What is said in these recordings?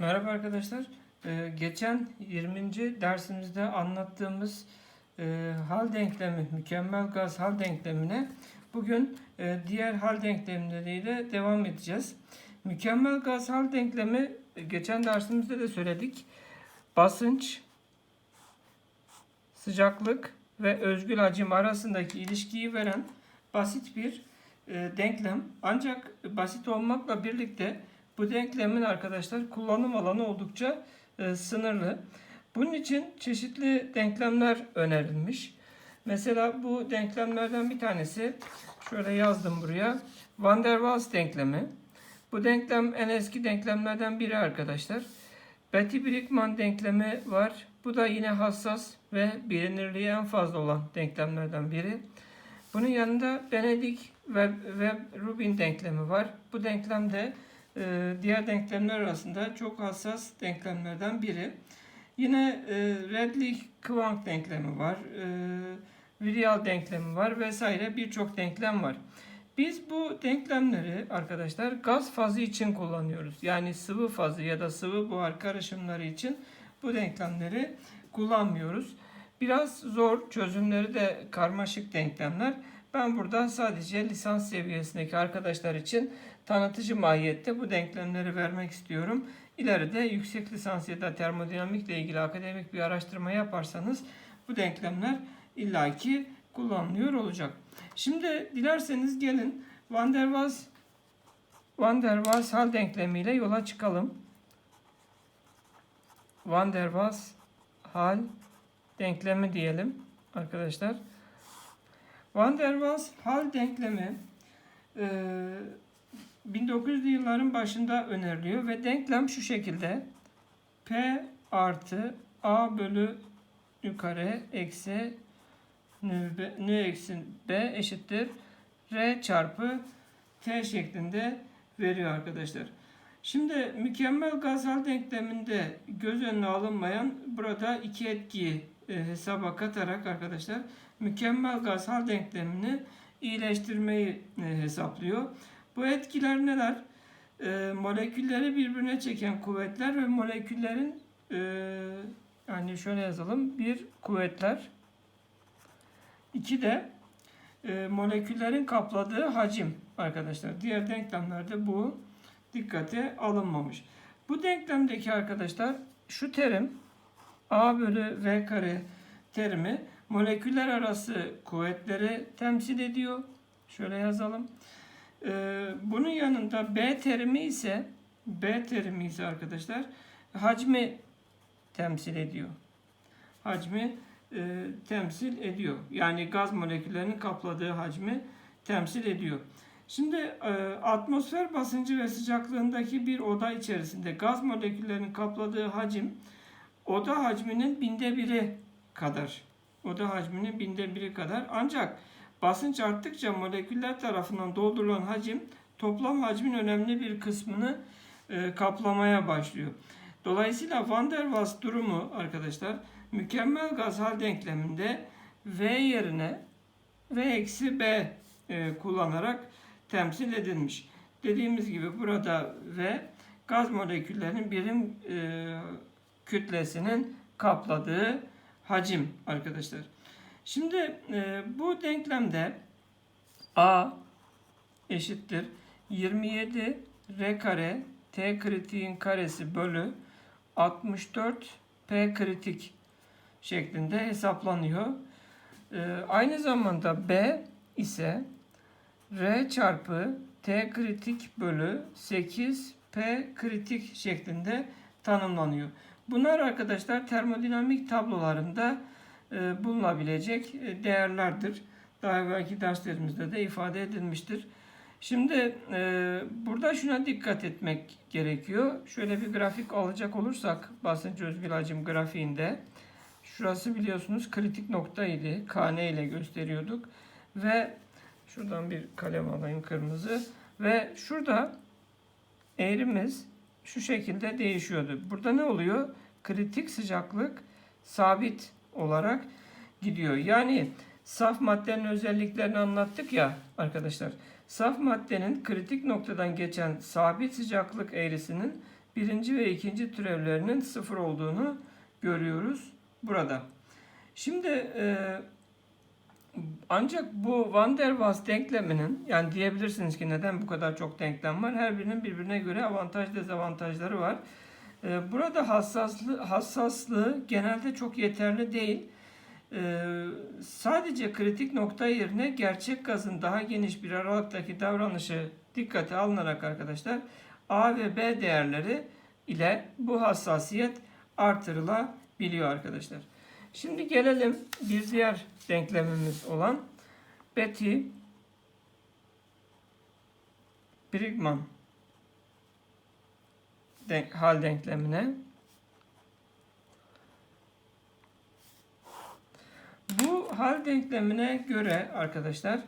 Merhaba arkadaşlar. Ee, geçen 20. dersimizde anlattığımız e, hal denklemi, mükemmel gaz hal denklemine bugün e, diğer hal denklemleriyle devam edeceğiz. Mükemmel gaz hal denklemi e, geçen dersimizde de söyledik. Basınç, sıcaklık ve özgül hacim arasındaki ilişkiyi veren basit bir e, denklem. Ancak basit olmakla birlikte bu denklemin arkadaşlar kullanım alanı oldukça e, sınırlı. Bunun için çeşitli denklemler önerilmiş. Mesela bu denklemlerden bir tanesi şöyle yazdım buraya. Van der Waals denklemi. Bu denklem en eski denklemlerden biri arkadaşlar. Betty Brickman denklemi var. Bu da yine hassas ve bilinirliği en fazla olan denklemlerden biri. Bunun yanında Benedict ve, ve Rubin denklemi var. Bu denklem de diğer denklemler arasında çok hassas denklemlerden biri. Yine e, Redlich-Kwong denklemi var. E, Virial denklemi var vesaire birçok denklem var. Biz bu denklemleri arkadaşlar gaz fazı için kullanıyoruz. Yani sıvı fazı ya da sıvı buhar karışımları için bu denklemleri kullanmıyoruz. Biraz zor, çözümleri de karmaşık denklemler. Ben burada sadece lisans seviyesindeki arkadaşlar için tanıtıcı mahiyette bu denklemleri vermek istiyorum. İleride yüksek lisans ya da termodinamikle ilgili akademik bir araştırma yaparsanız bu denklemler illaki kullanılıyor olacak. Şimdi dilerseniz gelin Van der Waals Van der Waals hal denklemiyle yola çıkalım. Van der Waals hal denklemi diyelim arkadaşlar. Van der Waals hal denklemi e, 1900'lü yılların başında öneriliyor ve denklem şu şekilde P artı A bölü kare eksi nü, nü eksi B eşittir R çarpı T şeklinde veriyor arkadaşlar. Şimdi mükemmel gaz hal denkleminde göz önüne alınmayan burada iki etkiyi e, hesaba katarak arkadaşlar mükemmel gaz hal denklemini iyileştirmeyi e, hesaplıyor. Bu etkiler neler? E, molekülleri birbirine çeken kuvvetler ve moleküllerin e, yani şöyle yazalım. Bir kuvvetler. iki de e, moleküllerin kapladığı hacim arkadaşlar. Diğer denklemlerde bu dikkate alınmamış. Bu denklemdeki arkadaşlar şu terim A bölü V kare terimi moleküller arası kuvvetleri temsil ediyor. Şöyle yazalım. Ee, bunun yanında B terimi ise B terimi ise arkadaşlar hacmi temsil ediyor. Hacmi e, temsil ediyor. Yani gaz moleküllerinin kapladığı hacmi temsil ediyor. Şimdi e, atmosfer basıncı ve sıcaklığındaki bir oda içerisinde gaz moleküllerinin kapladığı hacim oda hacminin binde biri kadar. Oda hacminin binde biri kadar. Ancak basınç arttıkça moleküller tarafından doldurulan hacim toplam hacmin önemli bir kısmını e, kaplamaya başlıyor. Dolayısıyla Van der Waals durumu arkadaşlar mükemmel gaz hal denkleminde V yerine V eksi B e, kullanarak temsil edilmiş. Dediğimiz gibi burada V gaz moleküllerinin birim e, kütlesinin kapladığı hacim arkadaşlar. Şimdi e, bu denklemde A eşittir 27 R kare T kritiğin karesi bölü 64 P kritik şeklinde hesaplanıyor. E, aynı zamanda B ise R çarpı T kritik bölü 8 P kritik şeklinde tanımlanıyor. Bunlar arkadaşlar termodinamik tablolarında e, bulunabilecek e, değerlerdir. Daha evvelki derslerimizde de ifade edilmiştir. Şimdi e, burada şuna dikkat etmek gerekiyor. Şöyle bir grafik alacak olursak basınç özgül grafiğinde şurası biliyorsunuz kritik nokta idi. KN ile gösteriyorduk. Ve şuradan bir kalem alayım kırmızı. Ve şurada eğrimiz şu şekilde değişiyordu. Burada ne oluyor? Kritik sıcaklık sabit olarak gidiyor. Yani saf maddenin özelliklerini anlattık ya arkadaşlar. Saf maddenin kritik noktadan geçen sabit sıcaklık eğrisinin birinci ve ikinci türevlerinin sıfır olduğunu görüyoruz burada. Şimdi e, ancak bu Van der Waals denkleminin yani diyebilirsiniz ki neden bu kadar çok denklem var? Her birinin birbirine göre avantaj dezavantajları var. E, burada hassaslı, hassaslığı genelde çok yeterli değil. E, sadece kritik nokta yerine gerçek gazın daha geniş bir aralıktaki davranışı dikkate alınarak arkadaşlar A ve B değerleri ile bu hassasiyet artırılabiliyor arkadaşlar. Şimdi gelelim bir diğer denklemimiz olan Betty Brigman denk, hal denklemine. Bu hal denklemine göre arkadaşlar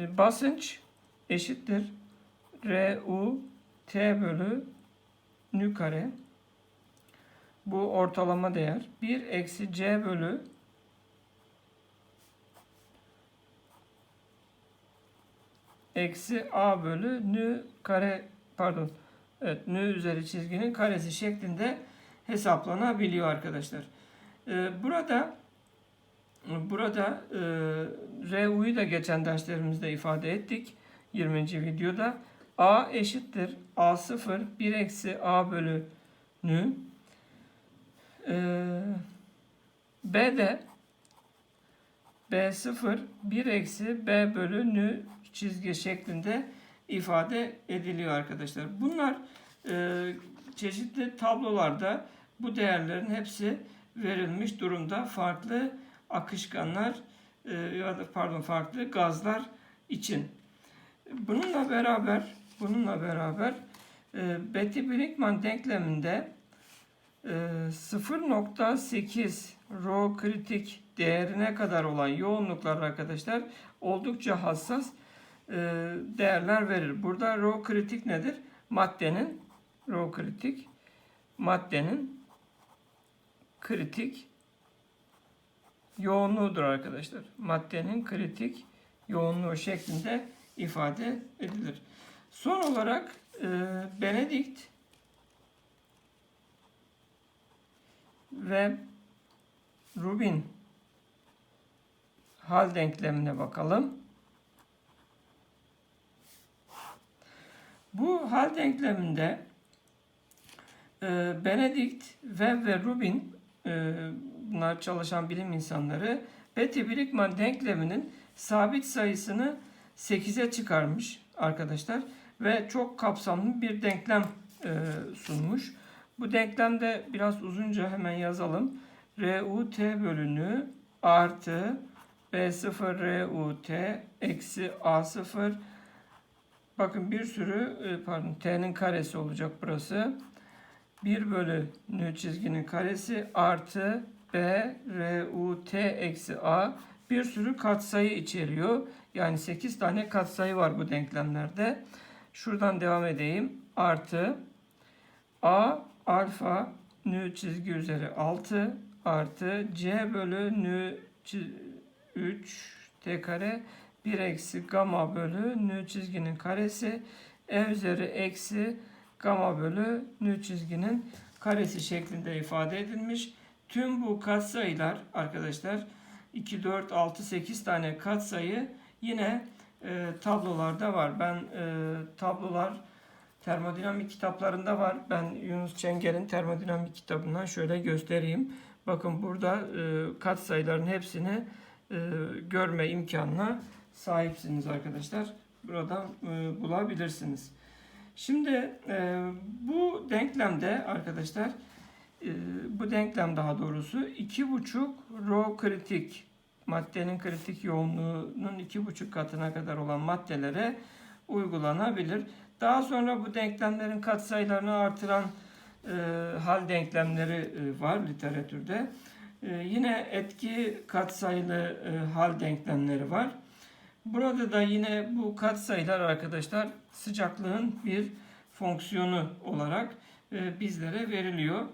e, basınç eşittir RU T bölü nü kare. Bu ortalama değer. 1 eksi C bölü eksi A bölü nü kare pardon evet nü üzeri çizginin karesi şeklinde hesaplanabiliyor arkadaşlar. Ee, burada burada e, RU'yu da geçen derslerimizde ifade ettik. 20. videoda A eşittir A0 1 eksi A bölü nü ee, B de B0 1 eksi B bölü nü çizgi şeklinde ifade ediliyor arkadaşlar. Bunlar e, çeşitli tablolarda bu değerlerin hepsi verilmiş durumda. Farklı akışkanlar e, ya da pardon farklı gazlar için. Bununla beraber bununla beraber e, Betty Brinkman denkleminde 0.8 e, rho kritik değerine kadar olan yoğunluklar arkadaşlar oldukça hassas değerler verir. Burada rho kritik nedir? Maddenin rho kritik maddenin kritik yoğunluğudur arkadaşlar. Maddenin kritik yoğunluğu şeklinde ifade edilir. Son olarak e, Benedict ve Rubin hal denklemine bakalım. Bu hal denkleminde e, Benedict ve ve Rubin e, bunlar çalışan bilim insanları Betty Brickman denkleminin sabit sayısını 8'e çıkarmış arkadaşlar ve çok kapsamlı bir denklem e, sunmuş. Bu denklemde biraz uzunca hemen yazalım. RUT bölünü artı B0 RUT eksi A0 bakın bir sürü e, pardon T'nin karesi olacak burası. 1 bölü nü çizginin karesi artı B RUT eksi A bir sürü katsayı içeriyor. Yani 8 tane katsayı var bu denklemlerde. Şuradan devam edeyim. Artı A alfa nü çizgi üzeri 6 artı c bölü nü 3 t kare 1 eksi gamma bölü nü çizginin karesi e üzeri eksi gamma bölü nü çizginin karesi şeklinde ifade edilmiş. Tüm bu katsayılar arkadaşlar 2, 4, 6, 8 tane katsayı yine e, tablolarda var. Ben e, tablolar termodinamik kitaplarında var. Ben Yunus Çengel'in termodinamik kitabından şöyle göstereyim. Bakın burada e, kat sayıların hepsini e, görme imkanına sahipsiniz arkadaşlar. Buradan e, bulabilirsiniz. Şimdi e, bu denklemde arkadaşlar e, bu denklem daha doğrusu 2,5 rho kritik maddenin kritik yoğunluğunun 2,5 katına kadar olan maddelere uygulanabilir. Daha sonra bu denklemlerin katsayılarını artıran e, hal denklemleri e, var literatürde. E, yine etki katsayılı e, hal denklemleri var. Burada da yine bu katsayılar arkadaşlar sıcaklığın bir fonksiyonu olarak e, bizlere veriliyor.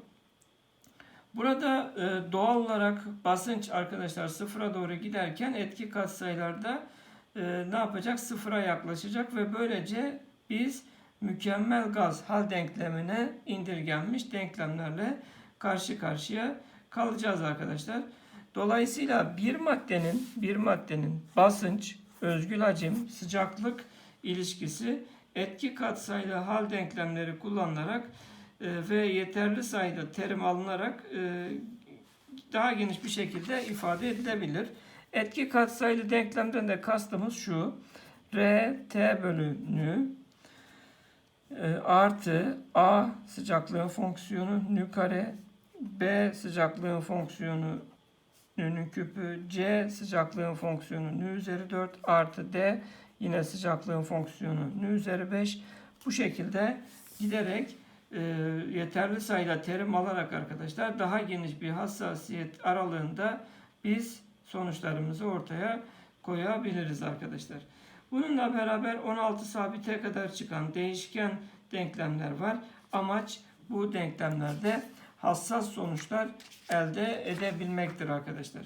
Burada e, doğal olarak basınç arkadaşlar sıfıra doğru giderken etki katsayılarda e, ne yapacak? Sıfıra yaklaşacak ve böylece biz mükemmel gaz hal denklemine indirgenmiş denklemlerle karşı karşıya kalacağız arkadaşlar. Dolayısıyla bir maddenin bir maddenin basınç, özgül hacim, sıcaklık ilişkisi etki katsayılı hal denklemleri kullanılarak e, ve yeterli sayıda terim alınarak e, daha geniş bir şekilde ifade edilebilir. Etki katsayılı denklemden de kastımız şu. R T bölü nü e, artı A sıcaklığın fonksiyonu nü kare B sıcaklığın fonksiyonu nü'nün küpü C sıcaklığın fonksiyonu nü üzeri 4 artı D yine sıcaklığın fonksiyonu nü üzeri 5 bu şekilde giderek e, yeterli sayıda terim alarak arkadaşlar daha geniş bir hassasiyet aralığında biz sonuçlarımızı ortaya koyabiliriz arkadaşlar. Bununla beraber 16 sabite kadar çıkan değişken denklemler var. Amaç bu denklemlerde hassas sonuçlar elde edebilmektir arkadaşlar.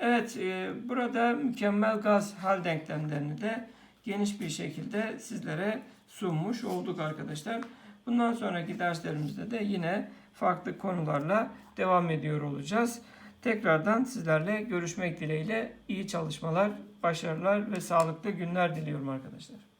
Evet, e, burada mükemmel gaz hal denklemlerini de geniş bir şekilde sizlere sunmuş olduk arkadaşlar. Bundan sonraki derslerimizde de yine farklı konularla devam ediyor olacağız. Tekrardan sizlerle görüşmek dileğiyle iyi çalışmalar, başarılar ve sağlıklı günler diliyorum arkadaşlar.